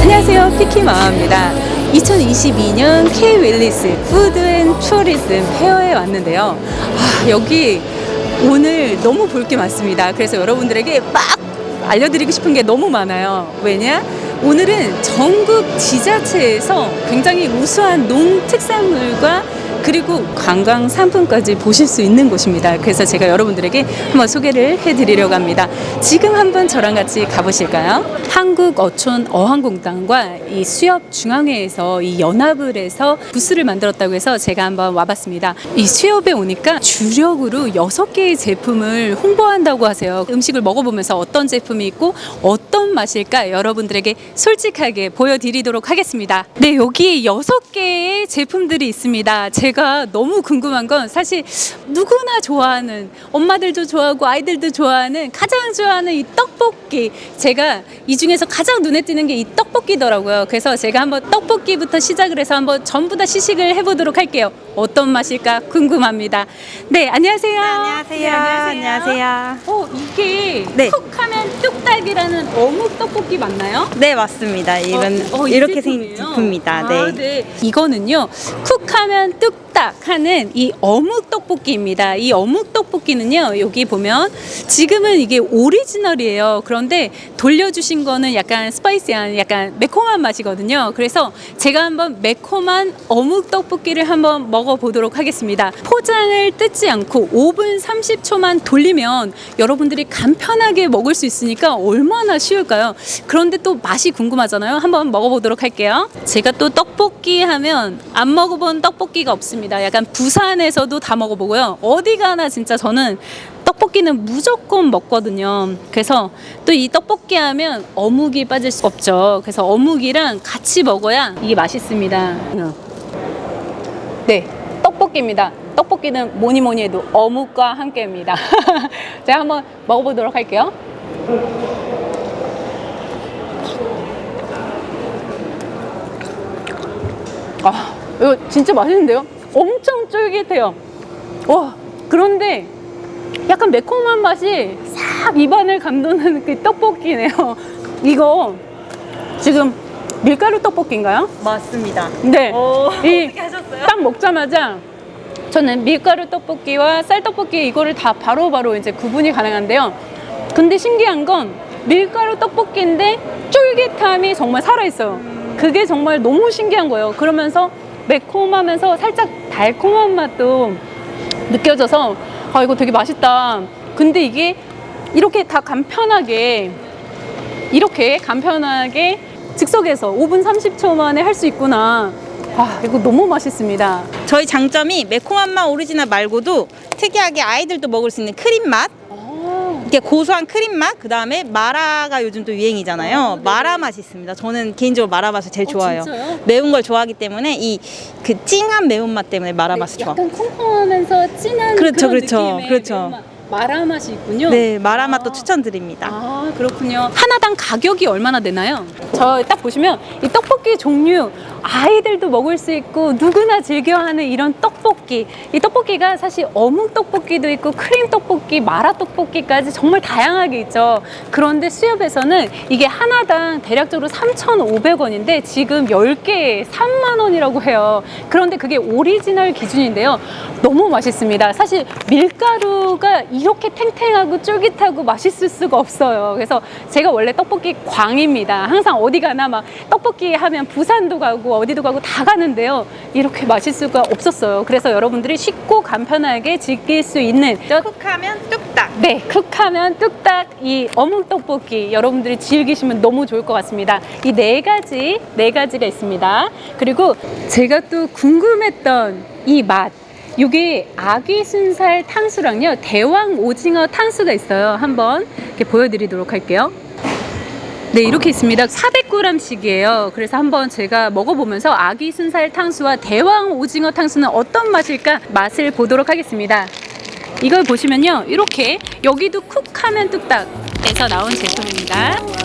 안녕하세요. 피키마마입니다. 2022년 K-웰리스 푸드 앤 투어리즘 페어에 왔는데요. 아, 여기 오늘 너무 볼 게 많습니다. 그래서 여러분들에게 막 알려드리고 싶은 게 너무 많아요. 왜냐? 오늘은 전국 지자체에서 굉장히 우수한 농특산물과 그리고 관광 상품까지 보실 수 있는 곳입니다. 그래서 제가 여러분들에게 한번 소개를 해드리려고 합니다. 지금 한번 저랑 같이 가보실까요? 한국 어촌 어항공단과 이 수협 중앙회에서 이 연합을 해서 부스를 만들었다고 해서 제가 한번 와봤습니다. 이 수협에 오니까 주력으로 여섯 개의 제품을 홍보한다고 하세요. 음식을 먹어보면서 어떤 제품이 있고 어떤 맛일까 여러분들에게 솔직하게 보여드리도록 하겠습니다. 네, 여기 여섯 개의 제품들이 있습니다. 제가 너무 궁금한 건 사실 누구나 좋아하는 엄마들도 좋아하고 아이들도 좋아하는 가장 좋아하는 이 떡볶이. 제가 이 중에서 가장 눈에 띄는 게 이 떡볶이더라고요. 그래서 제가 한번 떡볶이부터 시작을 해서 한번 전부 다 시식을 해보도록 할게요. 어떤 맛일까 궁금합니다. 네, 안녕하세요. 안녕하세요. 안녕하세요. 어, 이게 네. 쿡하면 뚝딱이라는 어묵 떡볶이 맞나요? 네, 맞습니다. 이건 어, 어, 이 이렇게 생긴 제품이에요? 제품입니다. 아, 네. 이거는요, 쿡하면 뚝 딱 하는 이 어묵 떡볶이입니다. 이 어묵 떡볶이는요, 여기 보면 지금은 이게 오리지널이에요. 그런데 돌려주신 거는 약간 스파이시한, 약간 매콤한 맛이거든요. 그래서 제가 한번 매콤한 어묵 떡볶이를 한번 먹어보도록 하겠습니다. 포장을 뜯지 않고 5분 30초만 돌리면 여러분들이 간편하게 먹을 수 있으니까 얼마나 쉬울까요? 그런데 또 맛이 궁금하잖아요. 한번 먹어보도록 할게요. 제가 또 떡볶이 하면 안 먹어본 떡볶이가 없습니다. 약간 부산에서도 다 먹어보고요. 어디 가나 진짜 저는 떡볶이는 무조건 먹거든요. 그래서 또 이 떡볶이 하면 어묵이 빠질 수 없죠. 그래서 어묵이랑 같이 먹어야 이게 맛있습니다. 네, 떡볶이입니다. 떡볶이는 뭐니 뭐니 해도 어묵과 함께입니다. 제가 한번 먹어보도록 할게요. 아, 이거 진짜 맛있는데요? 엄청 쫄깃해요. 와, 그런데 약간 매콤한 맛이 싹 입안을 감도는 그 떡볶이네요. 이거 지금 밀가루 떡볶이인가요? 맞습니다. 네. 오, 이 어떻게 하셨어요? 딱 먹자마자 저는 밀가루 떡볶이와 쌀 떡볶이 이거를 다 바로 바로 이제 구분이 가능한데요. 근데 신기한 건 밀가루 떡볶이인데 쫄깃함이 정말 살아있어요. 그게 정말 너무 신기한 거예요. 그러면서 매콤하면서 살짝 달콤한 맛도 느껴져서 아 이거 되게 맛있다. 근데 이게 이렇게 다 간편하게 이렇게 간편하게 즉석에서 5분 30초 만에 할 수 있구나. 아 이거 너무 맛있습니다. 저희 장점이 매콤한 맛 오리지널 말고도 특이하게 아이들도 먹을 수 있는 크림 맛, 이렇게 고소한 크림 맛, 그 다음에 마라가 요즘 또 유행이잖아요. 아, 네. 마라 맛이 있습니다. 저는 개인적으로 마라 맛을 제일 어, 좋아해요. 진짜요? 매운 걸 좋아하기 때문에 이 그 찡한 매운 맛 때문에 마라 맛을 좋아. 약간 콩콩하면서 진한 그렇죠, 그렇죠, 느낌의 그렇죠. 매운맛, 마라 맛이 있군요. 네, 마라 맛도 아. 추천드립니다. 아 그렇군요. 하나당 가격이 얼마나 되나요? 저 딱 보시면 이 떡볶이 종류 아이들도 먹을 수 있고 누구나 즐겨하는 이런 떡볶이. 이 떡볶이가 사실 어묵 떡볶이도 있고 크림 떡볶이, 마라 떡볶이까지 정말 다양하게 있죠. 그런데 수협에서는 이게 하나당 대략적으로 3,500원인데 지금 10개에 3만 원이라고 해요. 그런데 그게 오리지널 기준인데요. 너무 맛있습니다. 사실 밀가루가 이렇게 탱탱하고 쫄깃하고 맛있을 수가 없어요. 그래서 제가 원래 떡볶이 광입니다. 항상 어디 가나 막 떡볶이 하면 부산도 가고 어디도 가고 다 가는데요. 이렇게 맛있을 수가 없었어요. 그래서 여러분들이 쉽고 간편하게 즐길 수 있는 쿡하면 뚝딱. 네, 쿡하면 뚝딱 이 어묵 떡볶이 여러분들이 즐기시면 너무 좋을 것 같습니다. 이 네 가지, 네 가지가 있습니다. 그리고 제가 또 궁금했던 이 맛. 이게 아귀 순살 탕수랑요, 대왕 오징어 탕수가 있어요. 한번 이렇게 보여드리도록 할게요. 네, 이렇게 있습니다. 400g씩이에요. 그래서 한번 제가 먹어보면서 아기 순살 탕수와 대왕 오징어 탕수는 어떤 맛일까 맛을 보도록 하겠습니다. 이걸 보시면요. 이렇게 여기도 쿡하면 뚝딱에서 나온 제품입니다.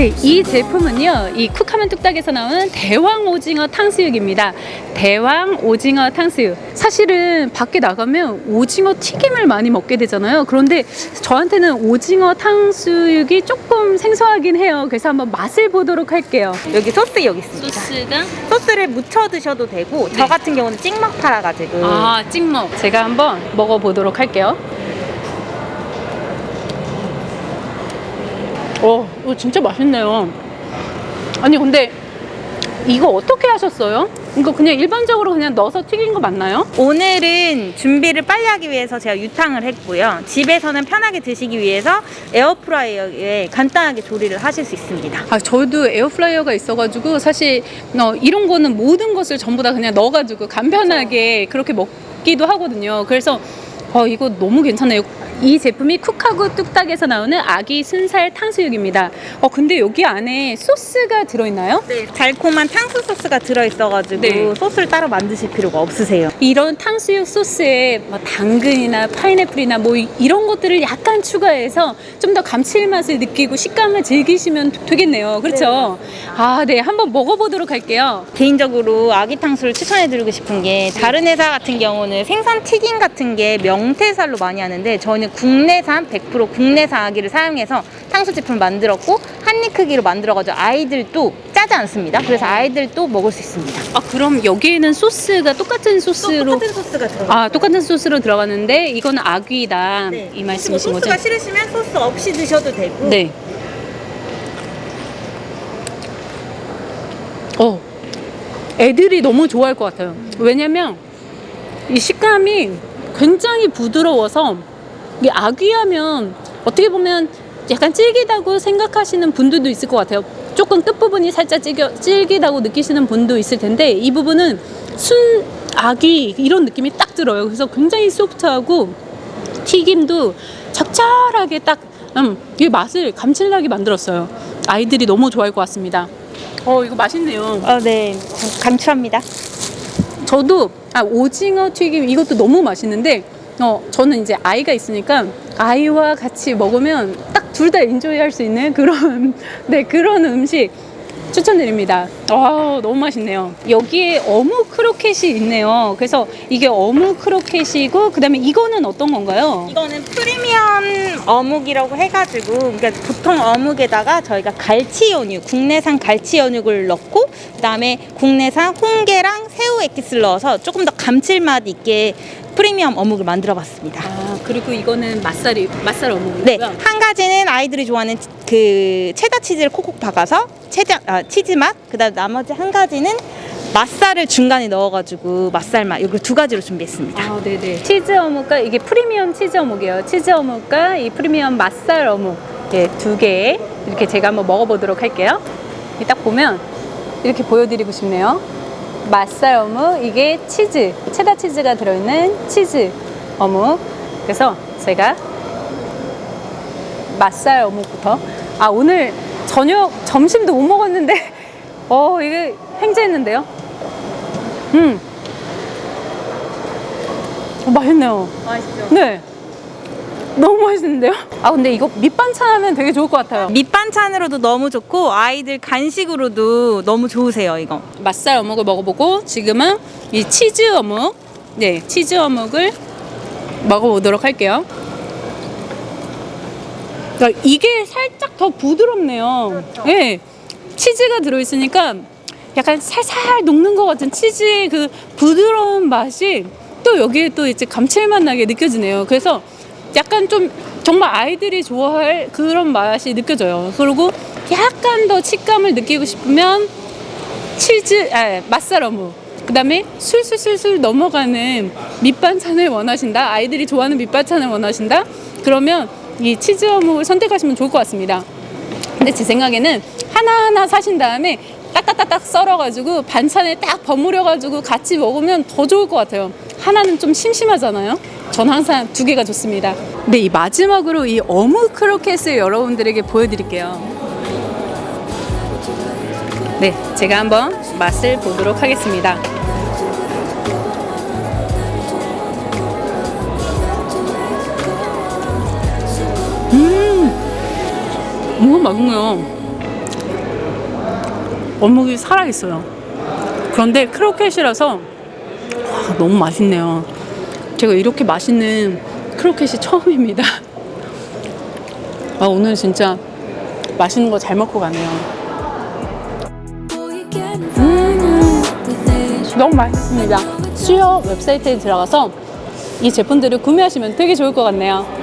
네, 이 제품은요, 이 쿡하면 뚝딱에서 나오는 대왕 오징어 탕수육입니다. 대왕 오징어 탕수육. 사실은 밖에 나가면 오징어 튀김을 많이 먹게 되잖아요. 그런데 저한테는 오징어 탕수육이 조금 생소하긴 해요. 그래서 한번 맛을 보도록 할게요. 여기 소스 여기 있습니다. 소스가 소스를 묻혀 드셔도 되고 저 네. 같은 경우는 찍먹 팔아가지고 아, 찍먹. 제가 한번 먹어보도록 할게요. 어, 이거 진짜 맛있네요. 아니, 근데 이거 어떻게 하셨어요? 이거 그냥 일반적으로 그냥 넣어서 튀긴 거 맞나요? 오늘은 준비를 빨리 하기 위해서 제가 유탕을 했고요. 집에서는 편하게 드시기 위해서 에어프라이어에 간단하게 조리를 하실 수 있습니다. 아, 저도 에어프라이어가 있어가지고 사실 어, 이런 거는 모든 것을 전부 다 그냥 넣어가지고 간편하게 그렇게 먹기도 하거든요. 그래서 어, 이거 너무 괜찮아요. 이 제품이 쿡하고 뚝딱에서 나오는 아기 순살 탕수육입니다. 어, 근데 여기 안에 소스가 들어있나요? 네, 달콤한 탕수 소스가 들어있어가지고 네. 소스를 따로 만드실 필요가 없으세요. 이런 탕수육 소스에 뭐 당근이나 파인애플이나 뭐 이- 이런 것들을 약간 추가해서 좀 더 감칠맛을 느끼고 식감을 즐기시면 되겠네요. 그렇죠? 아, 네. 한번 먹어보도록 할게요. 개인적으로 아기 탕수를 추천해드리고 싶은 게 다른 회사 같은 경우는 생선 튀김 같은 게 명태살로 많이 하는데 저희는 국내산 100% 국내산 아기를 사용해서 탕수 제품을 만들었고 한 입 크기로 만들어가지고 아이들도 짜지 않습니다. 그래서 아이들도 먹을 수 있습니다. 아, 그럼 여기에는 소스가 똑같은 소스로 소스가 들어가. 아, 똑같은 소스로 들어가는데 이거는 아귀다. 네. 이 말씀이신 거죠? 소스가 싫으시면 소스 없이 드셔도 되고. 네. 어, 애들이 너무 좋아할 것 같아요. 왜냐면 이 식감이 굉장히 부드러워서 이 아귀하면 어떻게 보면 약간 질기다고 생각하시는 분들도 있을 것 같아요. 조금 끝부분이 살짝 질겨, 질기다고 느끼시는 분도 있을 텐데 이 부분은 순 아귀 이런 느낌이 딱 들어요. 그래서 굉장히 소프트하고 튀김도 적절하게 딱 음, 이 맛을 감칠나게 만들었어요. 아이들이 너무 좋아할 것 같습니다. 어, 이거 맛있네요. 어, 네. 강추합니다. 저도 아, 오징어 튀김 이것도 너무 맛있는데 어, 저는 이제 아이가 있으니까 아이와 같이 먹으면 딱 둘 다 인조이 할 수 있는 그런 네, 그런 음식 추천드립니다. 와, 너무 맛있네요. 여기에 어묵 크로켓이 있네요. 그래서 이게 어묵 크로켓이고 그 다음에 이거는 어떤 건가요? 이거는 프리미엄 어묵이라고 해가지고 그러니까 보통 어묵에다가 저희가 갈치 연육, 국내산 갈치 연육을 넣고 그다음에 국내산 홍게랑 새우 액기스를 넣어서 조금 더 감칠맛 있게 프리미엄 어묵을 만들어 봤습니다. 아, 그리고 이거는 맛살이 맛살 어묵이고요. 네, 한 가지는 아이들이 좋아하는 그 체다 치즈를 콕콕 박아서 체다 아, 치즈 맛, 그다음 나머지 한 가지는 맛살을 중간에 넣어가지고 맛살 맛 이렇게 두 가지로 준비했습니다. 아, 네네. 치즈 어묵과 이게 프리미엄 치즈 어묵이에요. 치즈 어묵과 이 프리미엄 맛살 어묵 예, 두개 이렇게 제가 한번 먹어보도록 할게요. 이딱 보면 이렇게 보여드리고 싶네요. 맛살 어묵 이게 치즈 체다 치즈가 들어있는 치즈 어묵. 그래서 제가 맛살 어묵부터 아 오늘 저녁 점심도 못 먹었는데 어 이게 횡재했는데요. 음. 어, 맛있네요. 맛있죠? 네. 너무 맛있는데요? 아, 근데 이거 밑반찬 하면 되게 좋을 것 같아요. 밑반찬으로도 너무 좋고 아이들 간식으로도 너무 좋으세요 이거. 맛살 어묵을 먹어보고 지금은 이 치즈 어묵, 네, 치즈 어묵을 먹어보도록 할게요. 그러니까 이게 살짝 더 부드럽네요. 네, 치즈가 들어있으니까 약간 살살 녹는 것 같은 치즈의 그 부드러운 맛이 또 여기에 또 이제 감칠맛 나게 느껴지네요. 그래서 약간 좀 정말 아이들이 좋아할 그런 맛이 느껴져요. 그리고 약간 더 식감을 느끼고 싶으면 치즈, 아, 맛살 어묵. 그 다음에 술술술술 넘어가는 밑반찬을 원하신다. 아이들이 좋아하는 밑반찬을 원하신다. 그러면 이 치즈 어묵을 선택하시면 좋을 것 같습니다. 근데 제 생각에는 하나하나 사신 다음에 딱딱딱딱 썰어가지고 반찬에 딱 버무려가지고 같이 먹으면 더 좋을 것 같아요. 하나는 좀 심심하잖아요. 전 항상 두 개가 좋습니다. 네, 이 마지막으로 이 어묵 크로켓을 여러분들에게 보여드릴게요. 네, 제가 한번 맛을 보도록 하겠습니다. 음, 너무 맛있네요. 어묵이 살아있어요. 그런데 크로켓이라서 와, 너무 맛있네요. 제가 이렇게 맛있는 크로켓이 처음입니다. 아, 오늘 진짜 맛있는 거 잘 먹고 가네요. 너무 맛있습니다. 수요 웹사이트에 들어가서 이 제품들을 구매하시면 되게 좋을 것 같네요.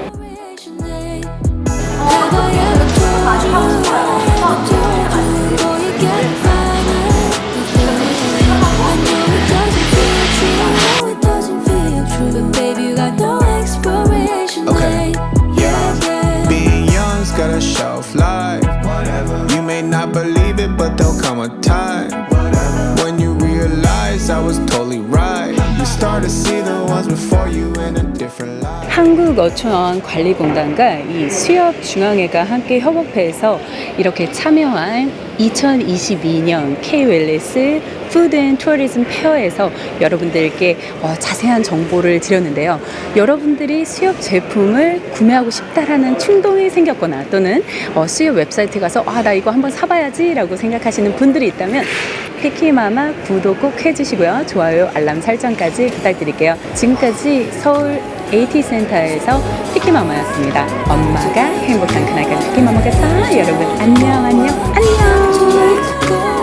한국어촌 관리공단과 이 수협중앙회가 함께 협업해서 이렇게 참여한 2022년 K-웰리스 푸드 앤 투어리즘 페어에서 여러분들께 어, 자세한 정보를 드렸는데요. 여러분들이 수협 제품을 구매하고 싶다라는 충동이 생겼거나 또는 어, 수협 웹사이트 가서 아, 나 이거 한번 사봐야지. 라고 생각하시는 분들이 있다면 피키마마 구독 꼭 해주시고요. 좋아요, 알람 설정까지 부탁드릴게요. 지금까지 서울 AT센터에서 피키마마였습니다. 엄마가 행복한 그날까지 피키마마겠다. 여러분 안녕.